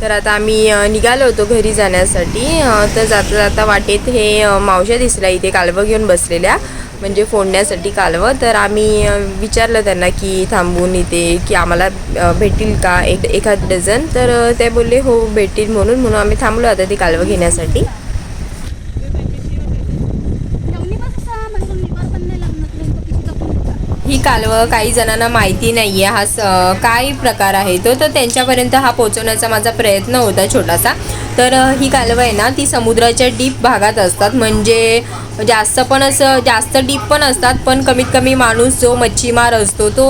तर आता आम्ही निघालो होतो घरी जाण्यासाठी. तर जाता जाता वाटेत हे मावशा मावश्या दिसल्या इथे कालवं घेऊन बसलेल्या म्हणजे फोडण्यासाठी कालवं. तर आम्ही विचारलं त्यांना की थांबून इथे की आम्हाला भेटतील का एक एखाद डझन? तर ते बोलले हो भेटतील म्हणून म्हणून आम्ही थांबलो आता ती कालवं घेण्यासाठी जेवणी बस असा म्हणजे लिव्हर पण नाही लागणार नेमकं पिशवीचा पण होता. ही कालवं काही जणांना माहिती नाही आहे हा स काय प्रकार आहे तो तर त्यांच्यापर्यंत हा पोचवण्याचा माझा प्रयत्न होता छोटासा. तर ही कालवं आहे ना ती समुद्राच्या डीप भागात असतात. म्हणजे जास्त पण असं जास्त डीप पण असतात पण कमीत कमी माणूस जो मच्छीमार असतो तो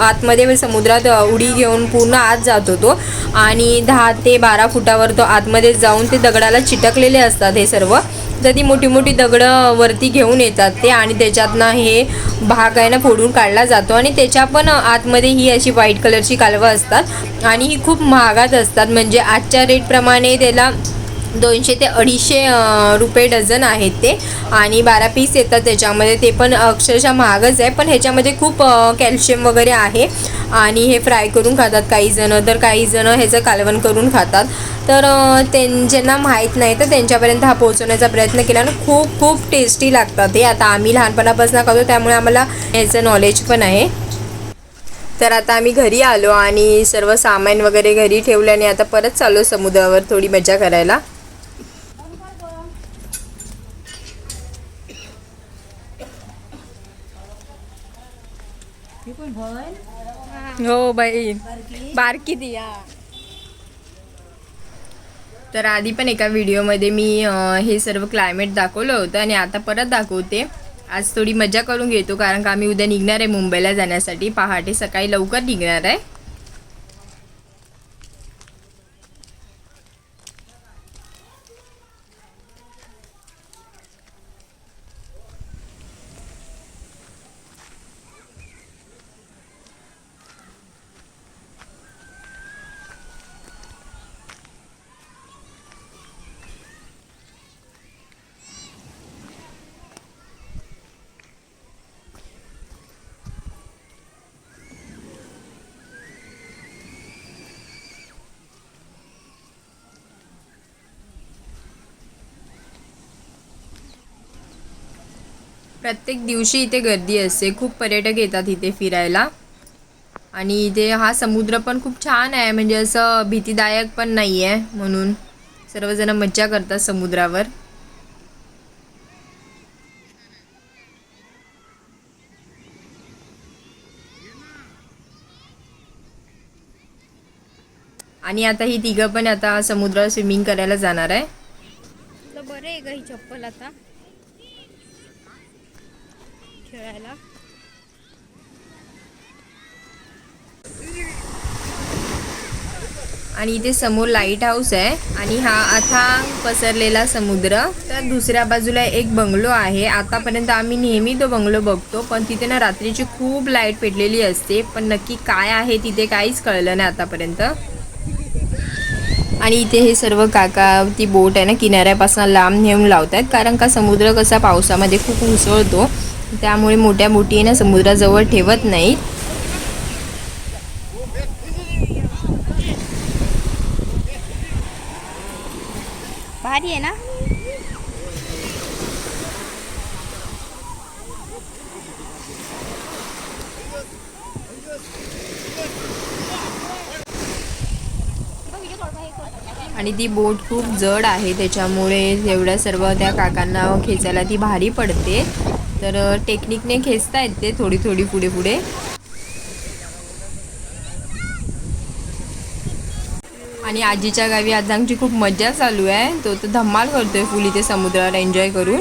आतमध्ये समुद्रात उडी घेऊन पूर्ण आत जातो तो. आणि दहा ते बारा फुटावर तो आतमध्ये जाऊन ते दगडाला चिटकलेले असतात हे सर्व. तर ती मोठी मोठी दगडं वरती घेऊन येतात ते आणि त्याच्यातनं हे भाग आहे ना फोडून काढला जातो आणि त्याच्या पण आतमध्ये ही अशी व्हाईट कलरची कालवं असतात आणि ही खूप महागात असतात. म्हणजे आजच्या रेटप्रमाणे त्याला दोनशे ते अडीचशे रुपये डझन आहेत ते. आणि बारा पीस येतात त्याच्यामध्ये. ते पण अक्षरशः महागच आहे पण ह्याच्यामध्ये खूप कॅल्शियम वगैरे आहे. आणि हे फ्राय करून खातात काहीजणं तर काहीजणं ह्याचं कालवण करून खातात. तर अं, त्यां ज्यांना माहीत नाही तर त्यांच्यापर्यंत हा पोहोचवण्याचा प्रयत्न केला. आणि खूप खूप टेस्टी लागतात हे. आता आम्ही लहानपणापासून खातो त्यामुळे आम्हाला ह्याचं नॉलेज पण आहे. तर आता आम्ही घरी आलो आणि सर्व सामान वगैरे घरी ठेवलं आणि आता परत चाललो समुद्रावर थोडी मजा करायला. हो बाई. बारकी दिया तर आधी पण एका व्हिडिओमध्ये मी हे सर्व क्लायमेट दाखवलं होतं आणि आता परत दाखवते. आज थोडी मजा करून घेतो कारण का आम्ही उद्या निघणार आहे मुंबईला जाण्यासाठी. पहाटे सकाळी लवकर निघणार आहे. प्रत्येक दिवशी इथे गर्दी असते. खूप पर्यटक येतात इथे फिरायला. आणि इथे हा समुद्र पण खूप छान आहे. म्हणजे असं भीतीदायक पण नाही आहे म्हणून. सर्वजण मज्जा करतात समुद्रावर. आणि आता ही तिघं पण आता समुद्रावर स्विमिंग करायला जाणार आहे. बरं आहे का ही चप्पल आता. खेळायला आणि इथे समोर लाइट हाऊस आहे आणि हा अथांग पसरलेला समुद्र. तर दुसऱ्या बाजूला एक बंगलो आहे. आतापर्यंत आम्ही नेहमी तो बंगलो बघतो पण तिथे ना रात्रीची खूप लाइट पेटलेली असते. पण नक्की काय आहे तिथे काहीच कळलं नाही आतापर्यंत. आणि इथे हे सर्व काका ती बोट आहे ना किनाऱ्यापासून लांब नेऊन लावत आहेत कारण का समुद्र कसा पावसामध्ये खूप उसळतो. त्यामुळे मोठ्या बोटी ना समुद्राजवळ ठेवत नाहीत. भारी आहे ना? आणि ती बोट खूप जड आहे त्याच्यामुळे एवढ्या सर्व त्या काकांना खेचायला ती भारी पडते. तर टेक्निकने खेचता येते थोडी थोडी पुढे पुढे. आणि आजीच्या गावी आज आमची खूप मजा चालू आहे. तो तर धम्माल करतोय फुल इथे समुद्राला एन्जॉय करून.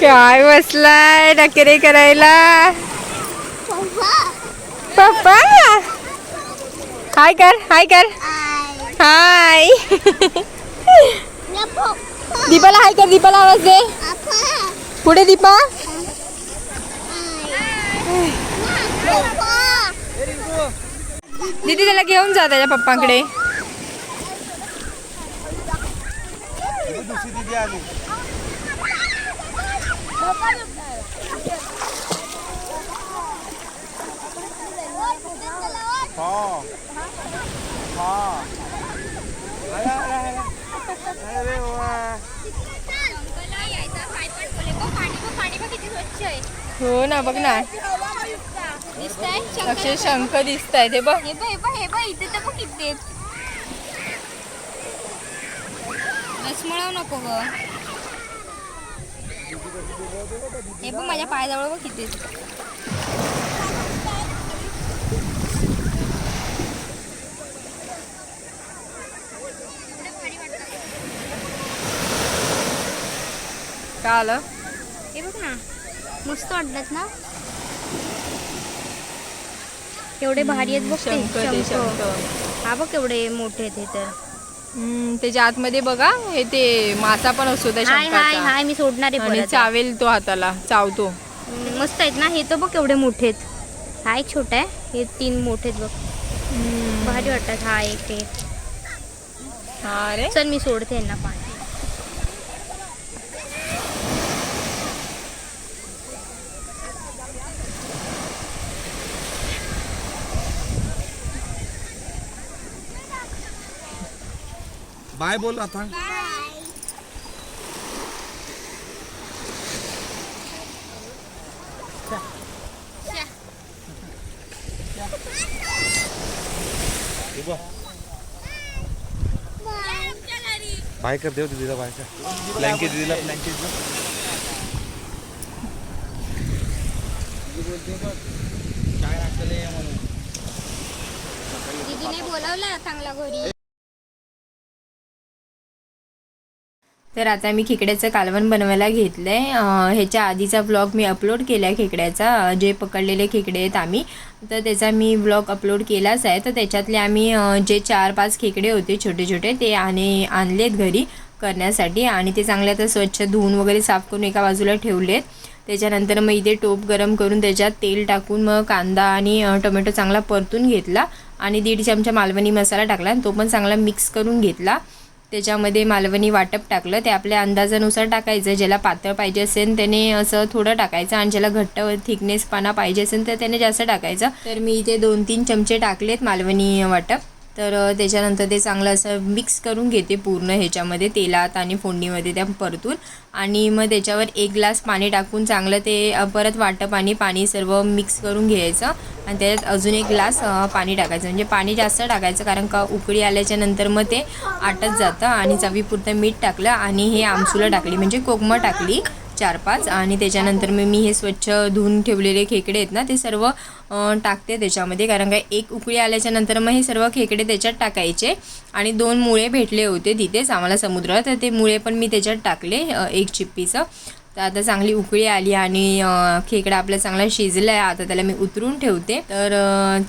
काय बसलाय नकरे करायला पप्पा हाय कर हाय कर हाय दीपाला हाय कर दीपाला आवाज दे पुढे दीपा दीदी त्याला घेऊन जा त्याच्या पप्पांकडे दुसरी दिदी आली हा हा आला आला आला अरे वा हो ना बघ ना. अक्षय शंख दिसत आहे ते बघ. रसमळाव नको ग. हे बघ माझ्या पायाजवळ बघ किती. का आलं? हे बघ ना मस्त वाटतात ना. एवढे भारी आहेत बघ ते शंख हा बघ केवढे मोठे आहेत हे तर. हम्म, त्याच्या आतमध्ये बघा हे ते मासा पण असतो त्या हाय हाय शंखाचा. हाय मी सोडणार आहे आणि परत. चावेल तो हाताला चावतो. हम्म, मस्त आहेत ना हे तर बघ केवढे मोठे आहेत हा एक छोटा आहे. हे तीन मोठे आहेत बघ भारी वाटतात. हा एक हे हा रे. चल मी सोडते यांना पाणी. बाय बोल आता. बाय कर देव दीदीला बाय कर. ब्लँकेट दीदीला ब्लँकेट दीदीने बोलावलं चांगला घरी तर आता मी खेकड्याचं कालवण बनवायला घेतलं आहे ह्याच्या आधीचा ब्लॉग मी अपलोड केला आहे खेकड्याचा. जे पकडलेले खेकडे आहेत आम्ही. तर त्याचा मी ब्लॉग अपलोड केलाच आहे. तर त्याच्यातले आम्ही जे चार पाच खेकडे होते छोटे छोटे ते आणि आणलेत घरी करण्यासाठी. आणि ते चांगले आता स्वच्छ धुवून वगैरे साफ करून एका बाजूला ठेवलेत. त्याच्यानंतर मग इथे टोप गरम करून त्याच्यात तेल टाकून मग कांदा आणि टोमॅटो चांगला परतून घेतला. आणि दीड चमचा मालवणी मसाला टाकला आणि तो पण चांगला मिक्स करून घेतला. त्याच्यामध्ये मालवणी वाटप टाकलं. ते आपल्या अंदाजानुसार टाकायचं. ज्याला पातळ पाहिजे असेल त्याने असं थोडं टाकायचं आणि ज्याला घट्ट थिकनेस पाना पाहिजे असेल तर त्याने जास्त टाकायचं. तर मी इथे दोन तीन चमचे टाकलेत मालवणी वाटप. तर त्याच्यानंतर ते चांगलं असं मिक्स करून घेते पूर्ण ह्याच्यामध्ये तेलात आणि फोडणीमध्ये त्या परतून. आणि मग त्याच्यावर एक ग्लास पाणी टाकून चांगलं ते परत वाटप आणि पाणी सर्व मिक्स करून घ्यायचं. आणि त्याच्यात अजून एक ग्लास पाणी टाकायचं. म्हणजे पाणी जास्त टाकायचं कारण का उकळी आल्याच्यानंतर मग ते आटत जातं आणि चवीपुरतं मीठ टाकलं आणि हे आमसूला टाकली. म्हणजे कोकमं टाकली. चार पाच आणि त्याच्यानंतर मग मी हे स्वच्छ धुवून ठेवलेले खेकडे आहेत ना ते सर्व टाकते त्याच्यामध्ये. कारण काय एक उकळी आल्याच्यानंतर मग हे सर्व खेकडे त्याच्यात टाकायचे आणि दोन मुळे भेटले होते तिथेच आम्हाला समुद्रात. तर ते मुळे पण मी त्याच्यात टाकले एक चिप्पीचं. तर आता चांगली उकळी आली आणि खेकडा आपला चांगला शिजला आहे आता त्याला मी उतरून ठेवते. तर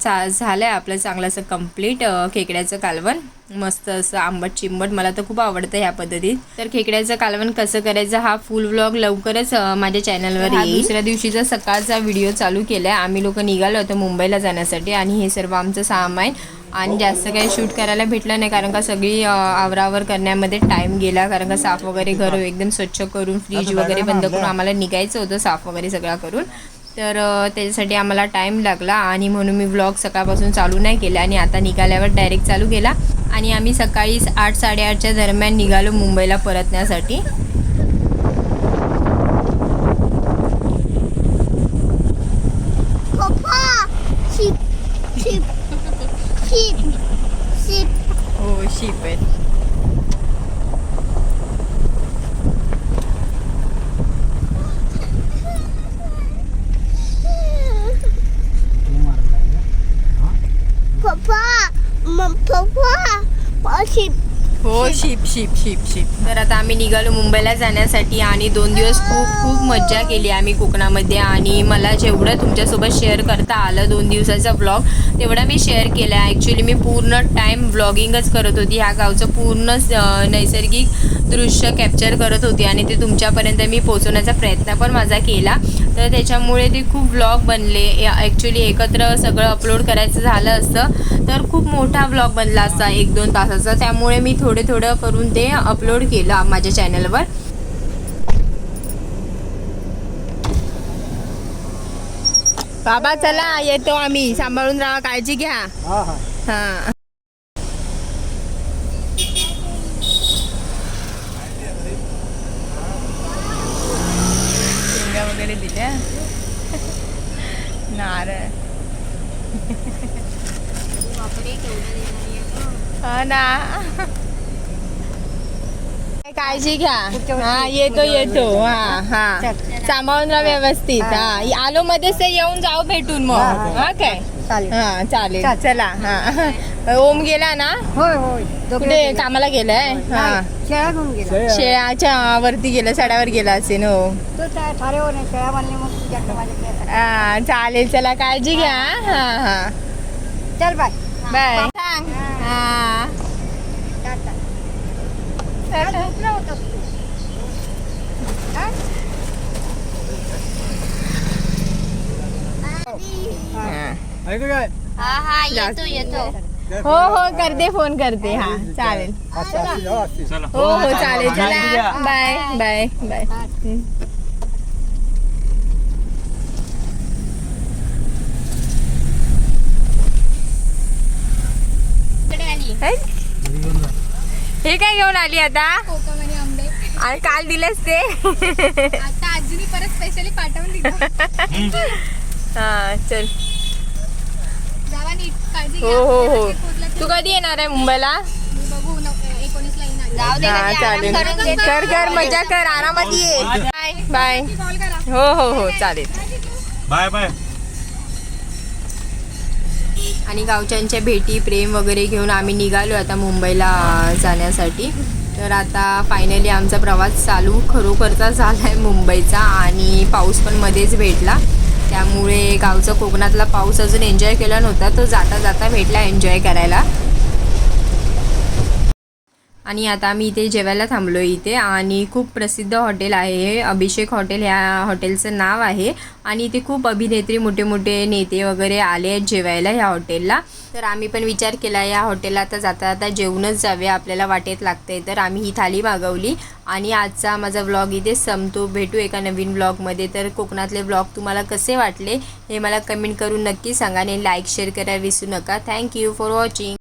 चा झालं आहे आपलं चांगलं असं कंप्लीट खेकड्याचं कालवण. मस्त असं आंबट चिंबट. मला तर खूप आवडतं ह्या पद्धतीत. तर खेकड्याचं कालवण कसं करायचं हा फुल व्लॉग लवकरच माझ्या चॅनलवर येईल. दुसऱ्या दिवशीचा सकाळचा व्हिडिओ चालू केला आहे आम्ही लोक निघालो होतो मुंबईला जाण्यासाठी आणि हे सर्व आमचं सामान आणि जास्त काही शूट करायला भेटलं नाही कारण का सगळी आवरावर करण्यामध्ये टाइम गेला. कारण का साफ वगैरे घर एकदम स्वच्छ करून फ्रीज वगैरे बंद करून आम्हाला निघायचं होतं साफ वगैरे सगळं करून. तर त्याच्यासाठी आम्हाला टाईम लागला आणि म्हणून मी व्लॉग सकाळपासून चालू नाही केला आणि आता निघाल्यावर डायरेक्ट चालू केला. आणि आम्ही सकाळी आठ साडेआठच्या दरम्यान निघालो मुंबईला परतण्यासाठी. पप्पा शिप शिप शिप शिप. हो शिप आहे पप्पा हो शिप. शिप शिप शिप तर आता आम्ही निघालो मुंबईला जाण्यासाठी आणि दोन दिवस खूप खूप मज्जा केली आम्ही कोकणामध्ये. आणि मला जेवढं तुमच्यासोबत शेअर करता आलं दोन दिवसाचा ब्लॉग तेवढा मी शेअर केला ॲक्च्युली मी पूर्ण टाईम ब्लॉगिंगच करत होती. ह्या गावचं पूर्ण नैसर्गिक दृश्य कॅप्चर करत होती आणि ते तुमच्यापर्यंत मी पोहोचवण्याचा प्रयत्न पण माझा केला. तर त्याच्यामुळे ते खूप व्लॉग बनले. ॲक्च्युली एकत्र सगळं अपलोड करायचं झालं असतं तर खूप मोठा व्लॉग बनला असता एक दोन तासाचा. त्यामुळे मी थोडे थोडं करून ते अपलोड केलं माझ्या चॅनलवर बाबा चला येतो आम्ही. सांभाळून राहा काळजी घ्या. हा शेंगा वगैरे दिल्या नारळ हा ना. काळजी घ्या. हा येतो येतो. हा हा. सांभाळून राहा व्यवस्थित. हा. आलो मध्येच ते येऊन जाऊ भेटून मग. हा काय? हा चालेल. चला हा. ओम गेला ना? होय होय. कुठे कामाला गेलाय? हा. शेळाच्या वरती गेला सडावर गेला असेल हा चालेल. चला काळजी घ्या. हा हा. चल बाय. हा टाटा हा. ऐकू काय हा हा येतो येतो हो हो करते फ़ोन करते हा चालेल हो हो चालेल चला। बाय बाय बाय हे काय घेऊन आली आता? आणि काल दिलेस ते? आता आजीनी परत स्पेशली पाठवून दिलं. हा चल. जावा नीट काळजी हो हो हो. तू कधी येणार आहे मुंबईला? बघू एकोणीसला येणार चालेल. कर कर मजा कर आरामात ये. बाय. बाय. कॉल करा हो हो हो चालेल. Bye bye. आणि गावच्यांच्या भेटी प्रेम वगैरे घेऊन आम्ही निघालो आता मुंबईला जाण्यासाठी. तर आता फायनली आमचा प्रवास चालू खरोखरचा झाला आहे मुंबईचा आणि पाऊस पण मध्येच भेटला. त्यामुळे गावचा कोकणातला पाऊस अजून एन्जॉय केला नव्हता तो जाता जाता भेटला एन्जॉय करायला. आणि आता आम्ही इथे जेवायला थांबलो इथे. आणि खूप प्रसिद्ध हॉटेल आहे. हे अभिषेक हॉटेल ह्या हॉटेलचं नाव आहे. आणि इथे खूप अभिनेत्री मोठे मोठे नेते वगैरे आले आहेत जेवायला ह्या हॉटेलला. तर आम्ही पण विचार केला या हॉटेलला आता जाता जाता जेवणच जावे आपल्याला वाटेत लागते तर आम्ही ही थाली मागवली. आणि आजचा माझा व्लॉग इथे संपतो. भेटू एका नवीन व्लॉगमध्ये तर कोकणातले व्लॉग तुम्हाला कसे वाटले हे मला कमेंट करून नक्की सांगा. आणि लाईक शेअर करायला विसरू नका. Thank you for watching